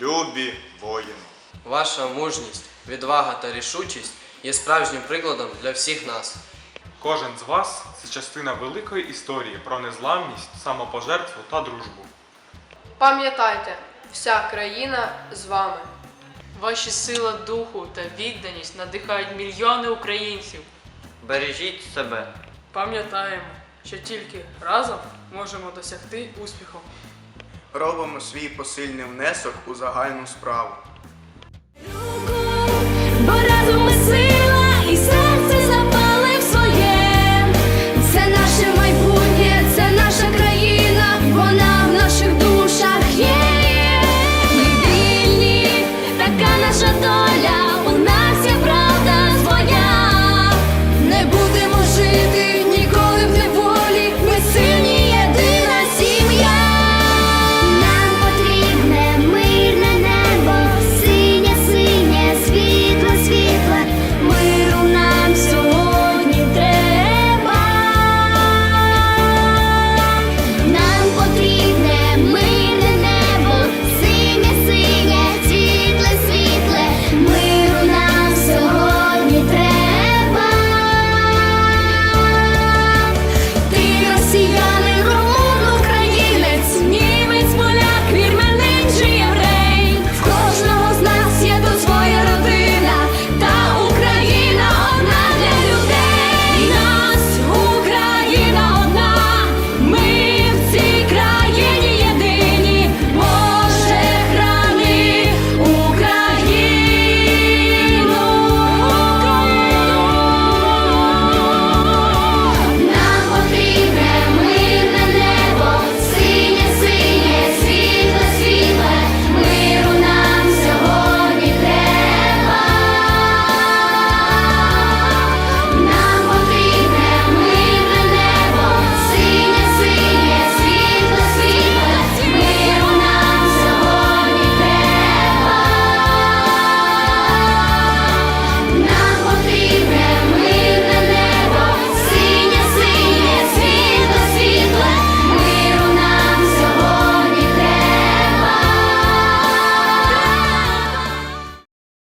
любі воїни. Ваша мужність, відвага та рішучість є справжнім прикладом для всіх нас. Кожен з вас це частина великої історії про незламність, самопожертву та дружбу. Пам'ятайте, вся країна з вами. Ваші сила духу та відданість надихають мільйони українців. Бережіть себе. Пам'ятаємо, що тільки разом можемо досягти успіху. Робимо свій посильний внесок у загальну справу.